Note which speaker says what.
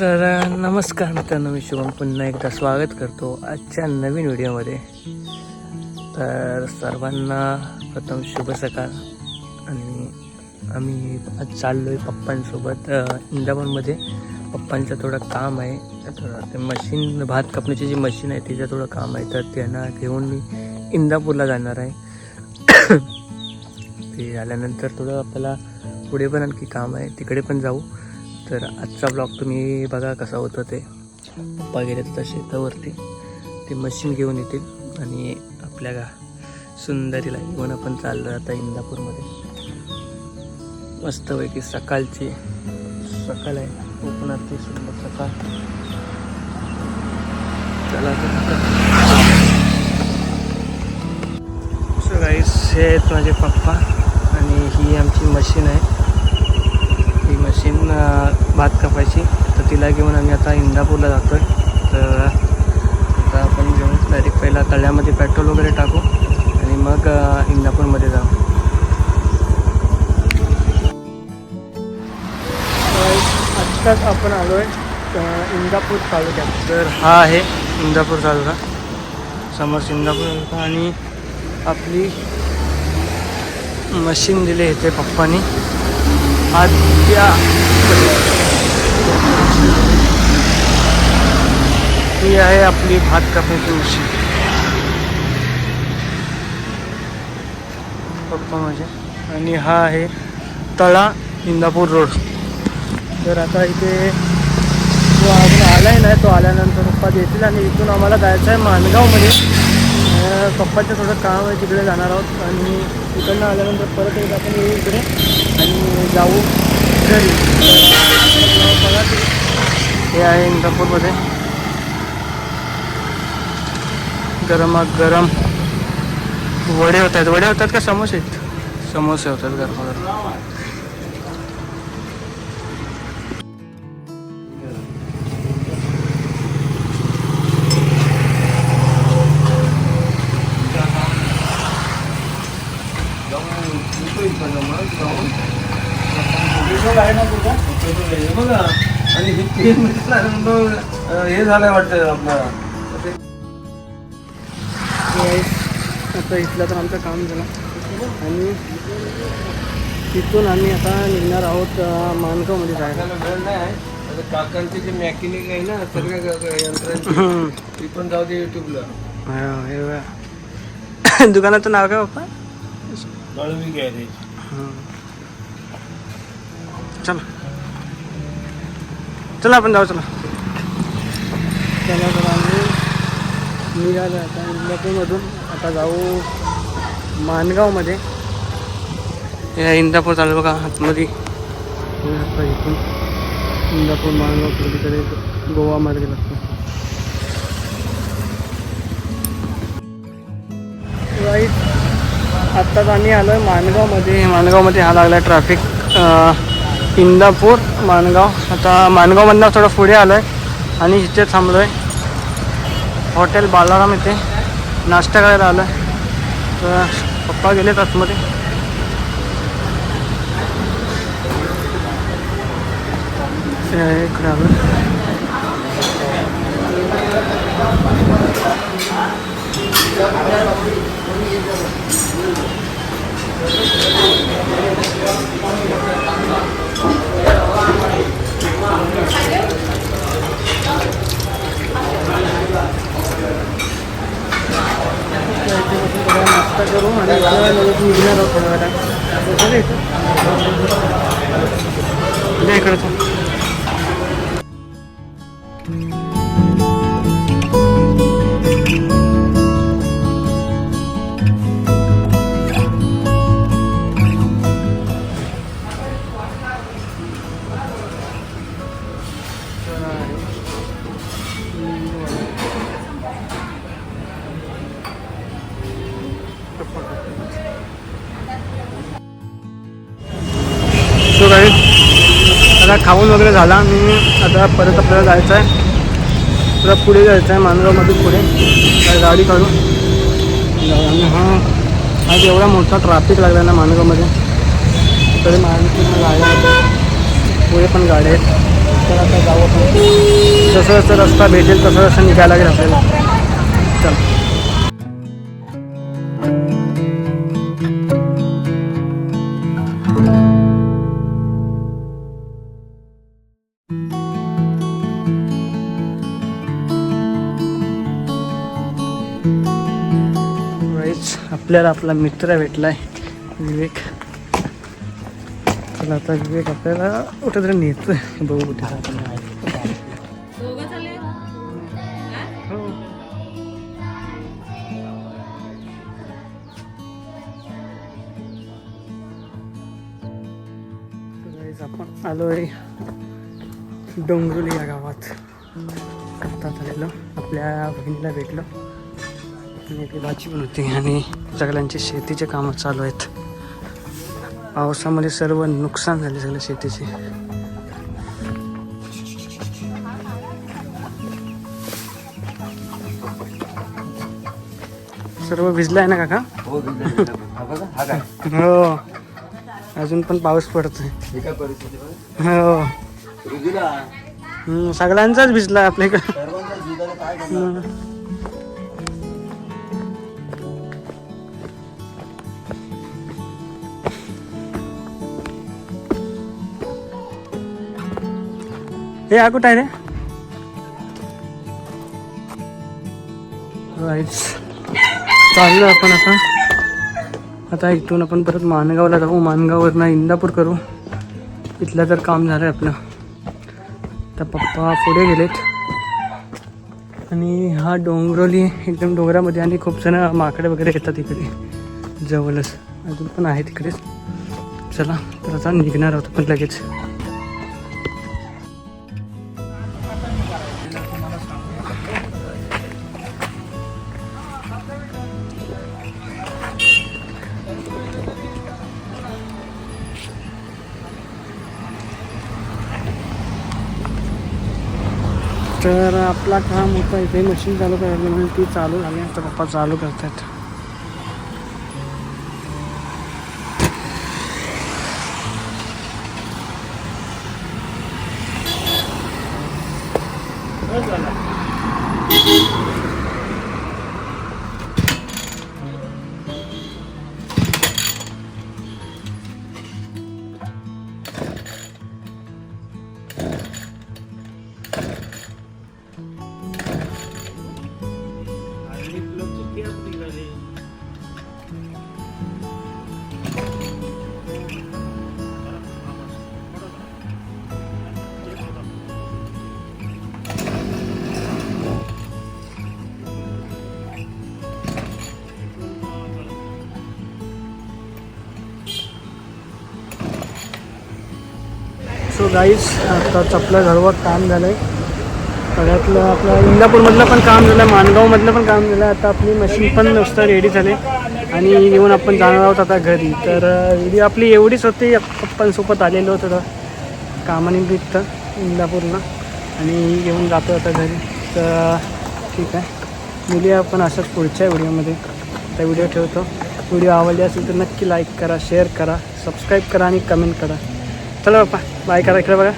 Speaker 1: तर नमस्कार मित्रांनो मी शुभम. पुन्हा एकदा स्वागत करतो आजच्या नवीन व्हिडिओमध्ये. तर सर्वांना प्रथम शुभ सकाळ. आणि आम्ही आज चाललो आहे पप्पांसोबत इंदापूरमध्ये. पप्पांचं थोडं काम आहे. थोडं ते मशीन भात कापण्याची जी मशीन आहे तिचं थोडं काम आहे. तर त्यांना घेऊन मी इंदापूरला जाणार आहे. ते आल्यानंतर थोडं आपल्याला पुढे पण आणखी काम आहे. तिकडे पण जाऊ. तर आजचा ब्लॉग तुम्ही बघा कसा होतं ते. पप्पा गेले तर शेतावरती ते मशीन घेऊन येतील आणि आपल्या गा सुंदरीला घेऊन आपण चाललो आता इंदापूरमध्ये. मस्तपैकी सकाळची सकाळ आहे. कोकणातली सुंदर सकाळ. चला सो गाईस हे आहेत माझे पप्पा आणि ही आमची मशीन आहे. मशीन भात कापायची. तर तिला घेऊन आम्ही आता इंदापूरला जातो आहे तर आता आपण घेऊन डायरेक्ट पहिला तळ्यामध्ये पेट्रोल वगैरे टाकू आणि मग इंदापूरमध्ये जाऊ. आत्ताच आपण आलो आहे इंदापूर तालुक्यात. तर हा आहे इंदापूर तालुका. समोर इंदापूर तालुका आणि आपली मशीन दिली इथे पप्पानी. आद्या ही आहे आपली भात कापण्याची उशी. पप्पा माझ्या आणि हा आहे तळा इंदापूर रोड. तर आता इथे जो आपण आलाय ना तो आल्यानंतर पप्पा देतील आणि इथून आम्हाला जायचं आहे माणगावमध्ये. पप्पाचं थोडं काम आहे तिकडे जाणार आहोत. आणि तिकडनं आल्यानंतर परत एकदा आपण येऊ इकडे. जाऊ घरी. बघा ते हे आहे इंदापूरमध्ये. गरमा गरम वडे होत आहेत वडे होतात का समोसे? आहेत समोसे होतात गरमागरम.
Speaker 2: आणि हे तीन मिनिट हे झालंय वाटतं आपलं.
Speaker 1: आता इथलं तर आमचं काम झालं. आणि तिथून आम्ही आता निघणार आहोत अं, माणगावमध्ये जायला
Speaker 2: वेळ नाही आता काकांचे जे मॅकॅनिक आहे ना सगळ्या यंत्रांची. ती पण जाऊ दे युट्यूबला.
Speaker 1: दुकानाचं नाव काय
Speaker 2: गॅरेज
Speaker 1: चला. चला आपण जाऊ चला. चला तर आम्ही निघालो आता इंदापूरमधून. आता जाऊ माणगावमध्ये. हे इंदापूर चालू बघा आतमध्ये. आता इथून इंदापूर माणगाव तिकडे गोवा मार्गे लागतो आत्ताच आम्ही आलो आहे माणगावमध्ये. माणगावमध्ये हा लागला ट्रॅफिक इंदापूर माणगाव. आता माणगावमधनं थोडं पुढे आलो आहे आणि इथे थांबलो आहे हॉटेल बालाराम इथे. नाश्ता करायला आलो आहे तर पप्पा गेलेत आतमध्ये. ते आहे इकडे आलो बसून थोडा नाश्ता करू आणि इथं लगेच आता खाऊन वगैरे झाला. मी आता परत आपल्याला जायचं आहे परत पुढे जायचं आहे मानगावमधून पुढे. काय गाडी काढून. आणि हा आज एवढा मोठा ट्रॅफिक लागला ना मानगावमध्ये. तरी माणसं गाड्या पुढे पण गाड्या आहेत. तर आता जाऊ आपण. जसं जसं रस्ता भेटेल तसं तसं निघायला लागेल आपल्याला. आपल्याला आपला मित्र भेटलाय विवेक. चला आता विवेक आपल्याला कुठं तरी नेतोय. बघू कुठे हो. Guys, आपण आलोय डोंगरुली या गावात. आत्ता आलेलो आपल्या बहिणीला भेटलो. भाजी पण होती आणि सगळ्यांची शेतीचे कामं चालू आहेत. पावसामध्ये सर्व नुकसान झाले सगळे शेतीचे. सर्व भिजलाय ना काका?
Speaker 2: हो हा
Speaker 1: अजून पण पाऊस पडतोय.
Speaker 2: हे.
Speaker 1: हो सगळ्यांचाच भिजला आपल्याकडे हे हा कुठं आहे रे? चाललो आपण आता. आता इथून आपण परत मानगावला जाऊ. मानगाववरनं इंदापूर करू. इथलं तर काम झालं आहे आपलं. तर पप्पा पुढे गेलेत. आणि हा डोंगरोली एकदम डोंगरामध्ये आणि खूप जण माकडे वगैरे येतात इकडे. जवळच. अजून पण आहे तिकडेच. चला तर आता निघणार आहोत पण लगेच. तर आपला काम होता इथे मशीन चालू करायला म्हणून ती चालू झाली आता पप्पा चालू करतात. सो गाईज आता आपलं घरवर काम झालं आहे सगळ्यातलं आपलं इंदापूरमधलं पण काम झालं माणगावमधलं पण काम झालं आता आपली मशीन पण नुसतं रेडी झाले. आणि येऊन आपण जाणार आहोत आता घरी. तर व्हिडिओ आपली एवढीच होती पप्पांसोबत आलेलो होतो तर कामानिमित्त इंदापूरला. आणि येऊन जातो आता घरी. तर ठीक आहे. मुली आपण असंच पुढच्या व्हिडिओमध्ये. आता व्हिडिओ ठेवतो. व्हिडिओ आवडले असेल तर नक्की लाईक करा शेअर करा सबस्क्राईब करा आणि कमेंट करा. चला बाप्पा बाय करा इकडे बघा